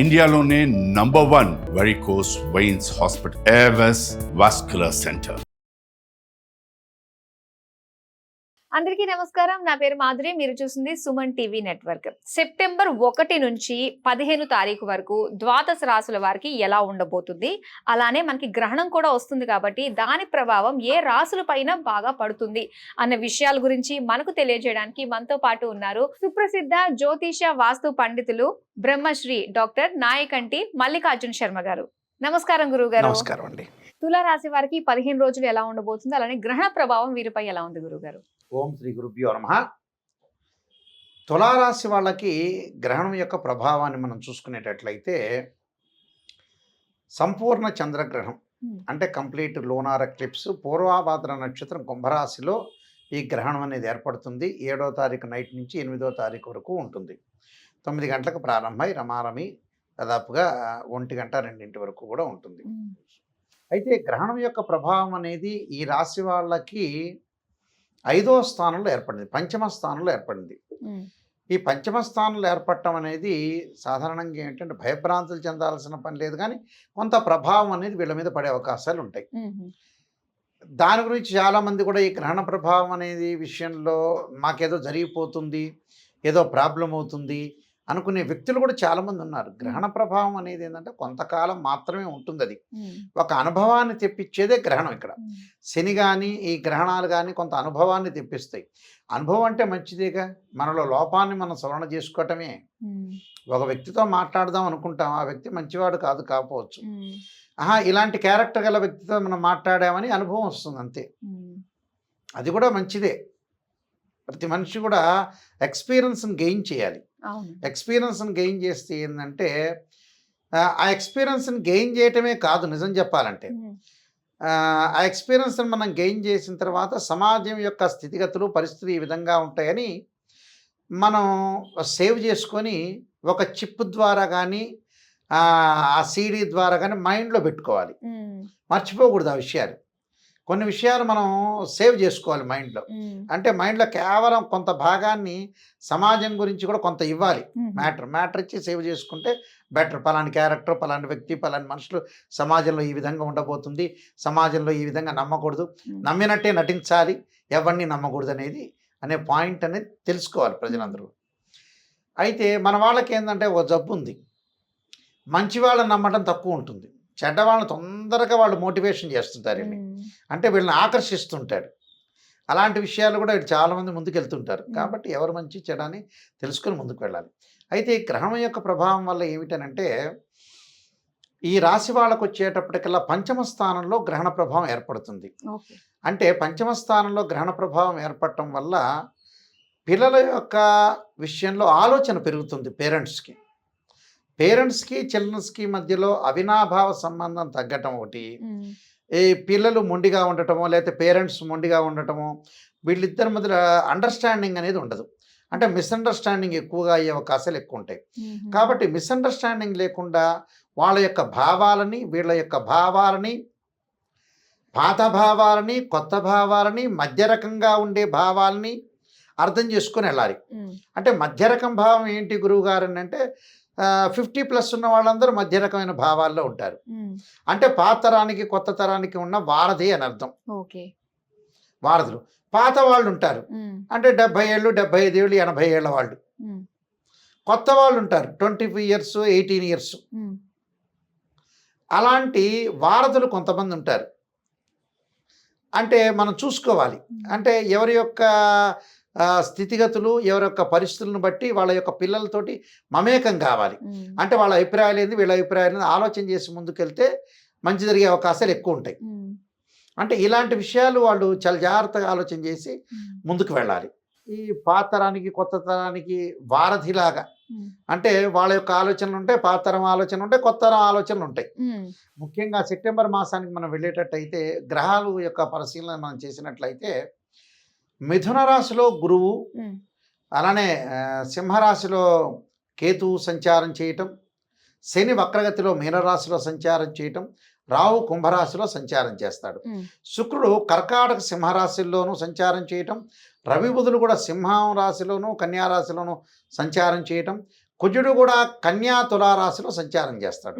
ఇండియాలోనే number one varicose veins hospital Avis vascular centre. అందరికీ నమస్కారం. నా పేరు మాధురి. మీరు చూసింది సుమన్ టీవీ నెట్వర్క్. సెప్టెంబర్ ఒకటి నుంచి పదిహేను తారీఖు వరకు ద్వాదశ రాసుల వారికి ఎలా ఉండబోతుంది? అలానే మనకి గ్రహణం కూడా వస్తుంది కాబట్టి దాని ప్రభావం ఏ రాసుల పైన బాగా పడుతుంది అన్న విషయాల గురించి మనకు తెలియజేయడానికి మనతో పాటు ఉన్నారు సుప్రసిద్ధ జ్యోతిష వాస్తు పండితులు బ్రహ్మశ్రీ డాక్టర్ నాయకంటి మల్లికార్జున శర్మ గారు. నమస్కారం గురువు గారు నమస్కారం అండి. తులారాశి వారికి పదిహేను రోజులు ఎలా ఉండబోతుంది? అలానే గ్రహణ ప్రభావం వీరిపై ఎలా ఉంది గురువు గారు ఓం శ్రీ గురుభ్యో నమ. తులారాశి వాళ్ళకి గ్రహణం యొక్క ప్రభావాన్ని మనం చూసుకునేటట్లయితే సంపూర్ణ చంద్రగ్రహణం. అంటే కంప్లీట్ లోనార్ ఎక్లిప్స్ పూర్వాభాద్ర నక్షత్రం కుంభరాశిలో ఈ గ్రహణం అనేది ఏర్పడుతుంది. ఏడో తారీఖు నైట్ నుంచి ఎనిమిదో తారీఖు వరకు ఉంటుంది. తొమ్మిది గంటలకు ప్రారంభమై రమారమి దాదాపుగా ఒంటి గంట రెండింటి వరకు కూడా ఉంటుంది. అయితే గ్రహణం యొక్క ప్రభావం అనేది ఈ రాశి వాళ్ళకి ఐదో స్థానంలో ఏర్పడింది పంచమ స్థానంలో ఏర్పడింది. ఈ పంచమ స్థానంలో ఏర్పడటం అనేది సాధారణంగా ఏంటంటే భయభ్రాంతులు చెందాల్సిన పని లేదు కానీ కొంత ప్రభావం అనేది వీళ్ళ మీద పడే అవకాశాలు ఉంటాయి. దాని గురించి చాలామంది కూడా ఈ గ్రహణ ప్రభావం అనేది విషయంలో మాకేదో జరిగిపోతుంది ఏదో ప్రాబ్లం అవుతుంది అనుకునే వ్యక్తులు కూడా చాలామంది ఉన్నారు. గ్రహణ ప్రభావం అనేది ఏంటంటే కొంతకాలం మాత్రమే ఉంటుంది అది. ఒక అనుభవాన్ని తెప్పించేదే గ్రహణం ఇక్కడ. శని కానీ ఈ గ్రహణాలు కానీ కొంత అనుభవాన్ని తెప్పిస్తాయి. అనుభవం అంటే మంచిదేగా? మనలో లోపాన్ని మనం సవరణ చేసుకోవటమే. ఒక వ్యక్తితో మాట్లాడదాం అనుకుంటాం. ఆ వ్యక్తి మంచివాడు కాదు కాకపోవచ్చు. ఆహా ఇలాంటి క్యారెక్టర్ గల వ్యక్తితో మనం మాట్లాడామని అనుభవం వస్తుంది అంతే. అది కూడా మంచిదే. ప్రతి మనిషి కూడా ఎక్స్పీరియన్స్ని గెయిన్ చేయాలి. ఎక్స్పీరియన్స్ని గెయిన్ చేస్తే ఏంటంటే ఆ, ఎక్స్పీరియన్స్ని గెయిన్ చేయటమే కాదు నిజం చెప్పాలంటే. ఆ ఎక్స్పీరియన్స్ని మనం గెయిన్ చేసిన తర్వాత సమాజం యొక్క స్థితిగతులు పరిస్థితులు ఈ విధంగా ఉంటాయని మనం సేవ్ చేసుకొని ఒక చిప్ ద్వారా కానీ ఆ సీడీ ద్వారా కానీ మైండ్లో పెట్టుకోవాలి. మర్చిపోకూడదు ఆ విషయాలు కొన్ని విషయాలు మనం సేవ్ చేసుకోవాలి మైండ్లో. అంటే మైండ్లో కేవలం కొంత భాగాన్ని సమాజం గురించి కూడా కొంత ఇవ్వాలి. మ్యాటర్ మ్యాటర్ ఇచ్చి సేవ్ చేసుకుంటే బెటర్. పలాంటి క్యారెక్టర్ పలాంటి వ్యక్తి పలాంటి మనుషులు సమాజంలో ఈ విధంగా ఉండబోతుంది. సమాజంలో ఈ విధంగా నమ్మకూడదు. నమ్మినట్టే నటించాలి. ఎవరిని నమ్మకూడదు అనేది అనే పాయింట్ అనేది తెలుసుకోవాలి ప్రజలందరూ. అయితే మన వాళ్ళకి ఏంటంటే ఒక జబ్బు ఉంది. మంచి వాళ్ళని నమ్మటం తక్కువ ఉంటుంది. చెడ్డ వాళ్ళని తొందరగా వాళ్ళు మోటివేషన్ చేస్తుంటారు. అంటే వీళ్ళని ఆకర్షిస్తుంటాడు. అలాంటి విషయాలు కూడా చాలామంది ముందుకు వెళ్తుంటారు. కాబట్టి ఎవరు మంచి చెడని తెలుసుకొని ముందుకు వెళ్ళాలి. అయితే ఈ గ్రహణం యొక్క ప్రభావం వల్ల ఏమిటనంటే ఈ రాశి వాళ్ళకు వచ్చేటప్పటికల్లా పంచమ స్థానంలో గ్రహణ ప్రభావం ఏర్పడుతుంది. అంటే పంచమ స్థానంలో గ్రహణ ప్రభావం ఏర్పడటం వల్ల పిల్లల యొక్క విషయంలో ఆలోచన పెరుగుతుంది పేరెంట్స్కి. పేరెంట్స్కి చిల్డ్రన్స్కి మధ్యలో అవినాభావ సంబంధం తగ్గటం ఒకటి. ఈ పిల్లలు మొండిగా ఉండటమో లేకపోతే పేరెంట్స్ మొండిగా ఉండటమో వీళ్ళిద్దరి మధ్య అండర్స్టాండింగ్ అనేది ఉండదు అంటే మిస్అండర్స్టాండింగ్ ఎక్కువగా అయ్యే అవకాశాలు ఎక్కువ ఉంటాయి. కాబట్టి మిస్అండర్స్టాండింగ్ లేకుండా వాళ్ళ యొక్క భావాలని వీళ్ళ యొక్క భావాలని పాత భావాలని కొత్త భావాలని మధ్య రకంగా ఉండే భావాలని అర్థం చేసుకొని వెళ్ళాలి. అంటే మధ్య రకం భావం ఏంటి గురువు గారు అని అంటే ఫిఫ్టీ ప్లస్ ఉన్న వాళ్ళందరూ మధ్య రకమైన భావాల్లో ఉంటారు. అంటే పాత తరానికి కొత్త తరానికి ఉన్న వారధి అని అర్థం. ఓకే. వారధులు. పాత వాళ్ళు ఉంటారు. అంటే డెబ్బై ఏళ్ళు డెబ్బై ఐదు ఏళ్ళు ఎనభై ఏళ్ళ వాళ్ళు. కొత్త వాళ్ళు ఉంటారు. Twenty five years eighteen years. అలాంటి వారధులు కొంతమంది ఉంటారు. అంటే మనం చూసుకోవాలి. అంటే ఎవరి యొక్క స్థితిగతులు ఎవరి యొక్క పరిస్థితులను బట్టి వాళ్ళ యొక్క పిల్లలతోటి మమేకం కావాలి. అంటే వాళ్ళ అభిప్రాయాలు ఏంది వీళ్ళ అభిప్రాయాలు ఏంది ఆలోచన చేసి ముందుకెళ్తే మంచి జరిగే అవకాశాలు ఎక్కువ ఉంటాయి. అంటే ఇలాంటి విషయాలు వాళ్ళు చాలా జాగ్రత్తగా ఆలోచన చేసి. ముందుకు వెళ్ళాలి ఈ పాత తరానికి కొత్త తరానికి వారధిలాగా. అంటే వాళ్ళ యొక్క ఆలోచనలు ఉంటాయి పాత తరం ఆలోచనలు ఉంటాయి కొత్త తరం ఆలోచనలు ఉంటాయి. ముఖ్యంగా సెప్టెంబర్ మాసానికి మనం వెళ్ళేటట్టయితే గ్రహాలు యొక్క పరిశీలన మనం చేసినట్లయితే మిథున రాశిలో గురువు. అలానే సింహరాశిలో కేతువు సంచారం చేయటం శని వక్రగతిలో మీనరాశిలో సంచారం చేయటం రాహు కుంభరాశిలో సంచారం చేస్తాడు. శుక్రుడు కర్కాటక సింహరాశిల్లోనూ సంచారం చేయటం రవి బుధులు కూడా సింహం రాశిలోనూ కన్యా రాశిలోనూ సంచారం చేయటం కుజుడు కూడా కన్యా తులారాశిలో సంచారం చేస్తాడు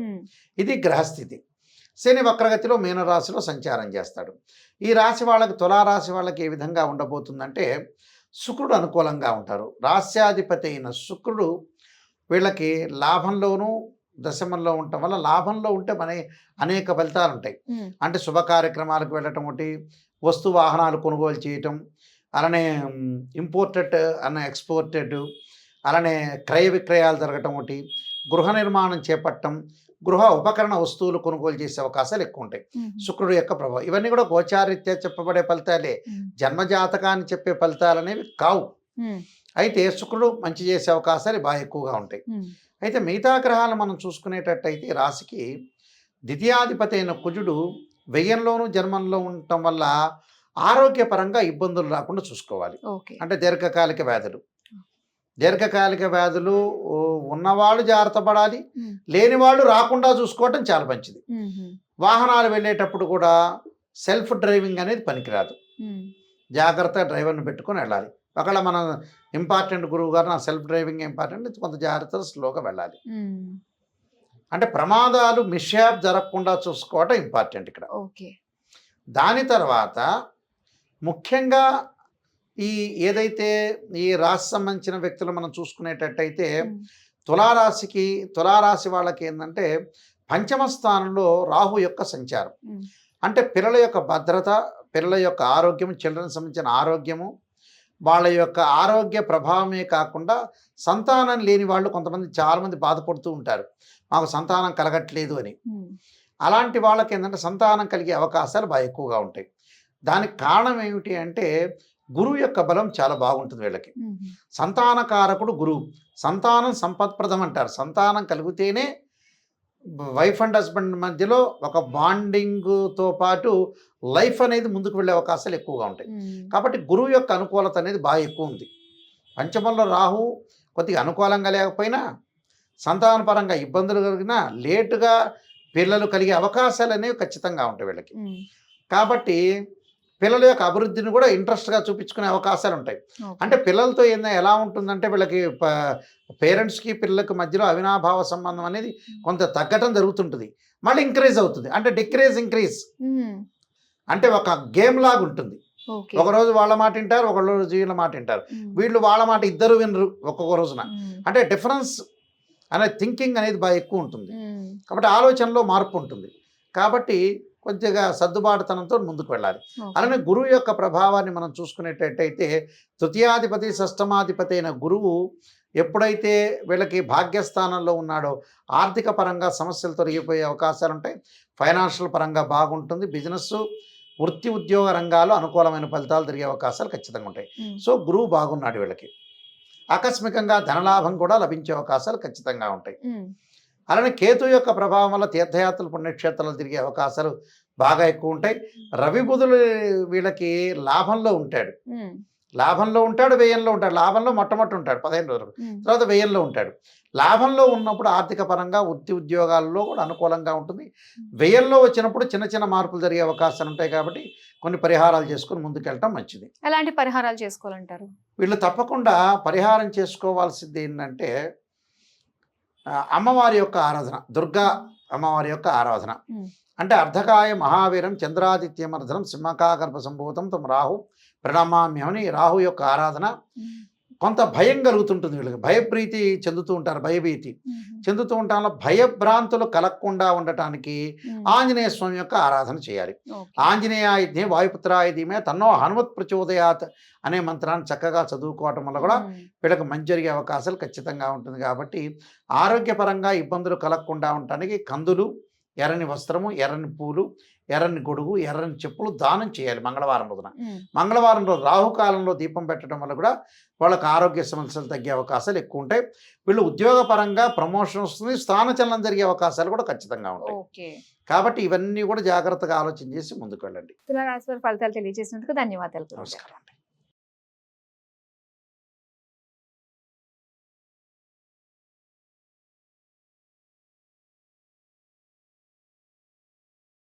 ఇది గ్రహస్థితి శని వక్రగతిలో మీనరాశిలో సంచారం చేస్తాడు. ఈ రాశి వాళ్ళకి తులారాశి వాళ్ళకి ఏ విధంగా ఉండబోతుందంటే శుక్రుడు అనుకూలంగా ఉంటారు. రాస్యాధిపతి అయిన శుక్రుడు వీళ్ళకి లాభంలోనూ దశమంలో ఉండటం వల్ల లాభంలో ఉంటే మన అనేక ఫలితాలు ఉంటాయి. అంటే శుభ కార్యక్రమాలకు వెళ్ళటం ఒకటి వస్తు వాహనాలు కొనుగోలు చేయటం అలానే ఇంపోర్టెడ్ అన్న ఎక్స్పోర్టెడ్ అలానే క్రయ విక్రయాలు జరగటం ఒకటి గృహ నిర్మాణం చేపట్టడం గృహ ఉపకరణ వస్తువులు కొనుగోలు చేసే అవకాశాలు ఎక్కువ ఉంటాయి శుక్రుడు యొక్క ప్రభావం. ఇవన్నీ కూడా గోచారీత్యా చెప్పబడే ఫలితాలే. జన్మజాతకాన్ని చెప్పే ఫలితాలు అనేవి కావు. అయితే శుక్రుడు మంచి చేసే అవకాశాలు బాగా ఎక్కువగా ఉంటాయి. అయితే మిగతా గ్రహాలు మనం చూసుకునేటట్టయితే రాశికి ద్వితీయాధిపతి అయిన కుజుడు వ్యయంలోనూ జన్మంలో ఉండటం వల్ల ఆరోగ్యపరంగా ఇబ్బందులు రాకుండా చూసుకోవాలి. అంటే దీర్ఘకాలిక వ్యాధులు. దీర్ఘకాలిక వ్యాధులు ఉన్నవాళ్ళు జాగ్రత్త పడాలి. లేని వాళ్ళు రాకుండా చూసుకోవటం చాలా మంచిది. వాహనాలు వెళ్ళేటప్పుడు కూడా సెల్ఫ్ డ్రైవింగ్ అనేది పనికిరాదు. ఉమ్, జాగ్రత్తగా డ్రైవర్ని పెట్టుకొని వెళ్ళాలి. ఒకవేళ మన ఇంపార్టెంట్ గురువు గారు నా సెల్ఫ్ డ్రైవింగ్ ఇంపార్టెంట్ కొంత జాగ్రత్తగా స్లోగా వెళ్ళాలి. అంటే ప్రమాదాలు మిస్యాప్ జరగకుండా చూసుకోవటం ఇంపార్టెంట్ ఇక్కడ. ఓకే. దాని తర్వాత ముఖ్యంగా ఈ ఏదైతే ఈ రాశి సంబంధించిన వ్యక్తులు మనం చూసుకునేటట్టయితే తులారాశికి తులారాశి వాళ్ళకి ఏంటంటే పంచమ స్థానంలో రాహు యొక్క సంచారం. అంటే పిల్లల యొక్క భద్రత పిల్లల యొక్క ఆరోగ్యం చిల్డ్రన్ సంబంధించిన ఆరోగ్యము వాళ్ళ యొక్క ఆరోగ్య ప్రభావమే కాకుండా సంతానం లేని వాళ్ళు కొంతమంది చాలామంది బాధపడుతూ ఉంటారు. మాకు సంతానం కలగట్లేదు అని. అలాంటి వాళ్ళకి ఏంటంటే సంతానం కలిగే అవకాశాలు బాగా ఎక్కువగా ఉంటాయి. దానికి కారణం ఏమిటి అంటే గురువు యొక్క బలం చాలా బాగుంటుంది వీళ్ళకి. సంతానకారకుడు గురువు. సంతానం సంపత్ప్రదం అంటారు సంతానం కలిగితేనే వైఫ్ అండ్ హస్బెండ్ మధ్యలో ఒక బాండింగ్తో పాటు లైఫ్ అనేది ముందుకు వెళ్ళే అవకాశాలు ఎక్కువగా ఉంటాయి. కాబట్టి గురువు యొక్క అనుకూలత అనేది బాగా ఎక్కువ ఉంది. పంచమంలో రాహు కొద్దిగా అనుకూలంగా లేకపోయినా సంతానపరంగా ఇబ్బందులు కలిగినా లేటుగా పిల్లలు కలిగే అవకాశాలు అనేవి ఖచ్చితంగా ఉంటాయి వీళ్ళకి. కాబట్టి పిల్లల యొక్క అభివృద్ధిని కూడా ఇంట్రెస్ట్గా చూపించుకునే అవకాశాలు ఉంటాయి. అంటే పిల్లలతో ఏందో ఎలా ఉంటుందంటే వీళ్ళకి పేరెంట్స్కి పిల్లలకి మధ్యలో అవినాభావ సంబంధం అనేది కొంత తగ్గటం జరుగుతుంటుంది. మళ్ళీ ఇంక్రీజ్ అవుతుంది. అంటే డిక్రీజ్ ఇంక్రీజ్ అంటే ఒక గేమ్ లాగా ఉంటుంది. ఓకే. ఒక రోజు వాళ్ళ మాట వింటారు ఒక రోజు వీళ్ళ మాట వింటారు. వీళ్ళు వాళ్ళ మాట ఇద్దరు వినరు ఒక్కొక్క రోజున. అంటే డిఫరెన్స్ అనే థింకింగ్ అనేది బాగా ఎక్కువ ఉంటుంది. కాబట్టి ఆలోచనలో మార్పు ఉంటుంది. కాబట్టి కొద్దిగా సర్దుబాటుతనంతో ముందుకు వెళ్ళాలి. అలానే గురువు యొక్క ప్రభావాన్ని మనం చూసుకునేటట్టయితే తృతీయాధిపతి షష్టమాధిపతి అయిన గురువు ఎప్పుడైతే వీళ్ళకి భాగ్యస్థానంలో ఉన్నాడో ఆర్థిక పరంగా సమస్యలు తొలగిపోయే అవకాశాలు ఉంటాయి ఫైనాన్షియల్ పరంగా బాగుంటుంది. బిజినెస్ వృత్తి ఉద్యోగ రంగాల్లో అనుకూలమైన ఫలితాలు తిరిగే అవకాశాలు ఖచ్చితంగా ఉంటాయి. సో గురువు బాగున్నాడు వీళ్ళకి. ఆకస్మికంగా ధనలాభం కూడా లభించే అవకాశాలు ఖచ్చితంగా ఉంటాయి. అలానే కేతు యొక్క ప్రభావం వల్ల తీర్థయాత్రలు పుణ్యక్షేత్రాలు తిరిగే అవకాశాలు బాగా ఎక్కువ ఉంటాయి. రవి బుధులు వీళ్ళకి లాభంలో ఉంటాడు. లాభంలో ఉంటాడు వ్యయంలో ఉంటాడు. లాభంలో మొట్టమొదటి ఉంటాడు పదిహేను రోజులు. తర్వాత వ్యయంలో ఉంటాడు. లాభంలో ఉన్నప్పుడు ఆర్థిక పరంగా వృత్తి ఉద్యోగాల్లో కూడా అనుకూలంగా ఉంటుంది. వ్యయంలో వచ్చినప్పుడు చిన్న చిన్న మార్పులు జరిగే అవకాశాలు ఉంటాయి కాబట్టి కొన్ని పరిహారాలు చేసుకొని ముందుకెళ్ళటం మంచిది. ఎలాంటి పరిహారాలు చేసుకోవాలంటారు? వీళ్ళు తప్పకుండా పరిహారం చేసుకోవాల్సింది ఏంటంటే అమ్మవారి యొక్క ఆరాధన దుర్గా అమ్మవారి యొక్క ఆరాధన. అంటే అర్ధకాయ మహావీరం చంద్రాదిత్యమర్ధనం సింహకాగర్భ సంభూతం తమ రాహు ప్రణమామ్యమని రాహు యొక్క ఆరాధన. కొంత భయం కలుగుతుంటుంది వీళ్ళకి. భయప్రీతి చెందుతూ ఉంటారు భయభీతి. చెందుతూ ఉండటంలో భయభ్రాంతులు కలగకుండా ఉండటానికి ఆంజనేయ స్వామి యొక్క ఆరాధన చేయాలి. ఆంజనేయాయుధ్యం వాయుపుత్రాయుధ్యమే తన్నో హనుమత్ ప్రచోదయాత్ అనే మంత్రాన్ని చక్కగా చదువుకోవటం వల్ల కూడా వీళ్ళకి మంచి జరిగే అవకాశాలు ఖచ్చితంగా ఉంటుంది. కాబట్టి ఆరోగ్యపరంగా ఇబ్బందులు కలగకుండా ఉండటానికి కందులు ఎర్రని వస్త్రము ఎర్రని పూలు ఎర్రని గొడుగు ఎర్రని చెప్పులు దానం చేయాలి మంగళవారం రోజున. ఉమ్, మంగళవారం రోజు రాహుకాలంలో దీపం పెట్టడం వల్ల కూడా వాళ్ళకి ఆరోగ్య సమస్యలు తగ్గే అవకాశాలు ఎక్కువ ఉంటాయి. వీళ్ళు ఉద్యోగపరంగా ప్రమోషన్ వస్తుంది స్థానచలనం జరిగే అవకాశాలు కూడా ఖచ్చితంగా ఉంటాయి. కాబట్టి ఇవన్నీ కూడా జాగ్రత్తగా ఆలోచన చేసి ముందుకు వెళ్ళండి. తులారాశి ఫలితాలు తెలియజేసినందుకు ధన్యవాదాలు. నమస్కారం